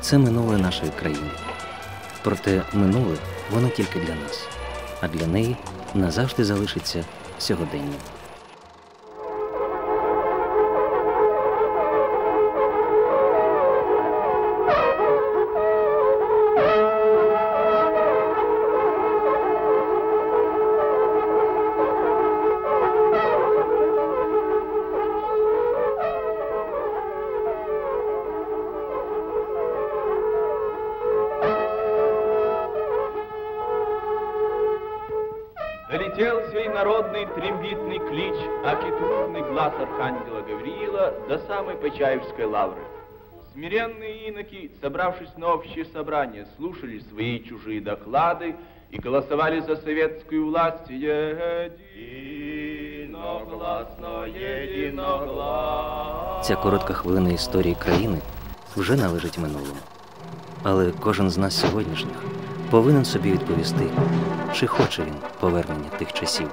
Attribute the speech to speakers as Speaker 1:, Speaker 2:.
Speaker 1: Це минуле нашої країни. Проте минуле воно тільки для нас, а для неї назавжди залишиться сьогоденням.
Speaker 2: Долетел сей народный трембитный клич, аки трубный глаз архангела Гавриила до самой Почаевской лавры. Смиренные иноки, собравшись на общее собрание, слушали свои и чужие доклады и голосовали за советскую власть единогласно, единогласно.
Speaker 1: Ця коротка хвилина історії країни вже належить минулому. Але кожен з нас сьогоднішніх повинен собі відповісти, чи хоче він повернення тих часів.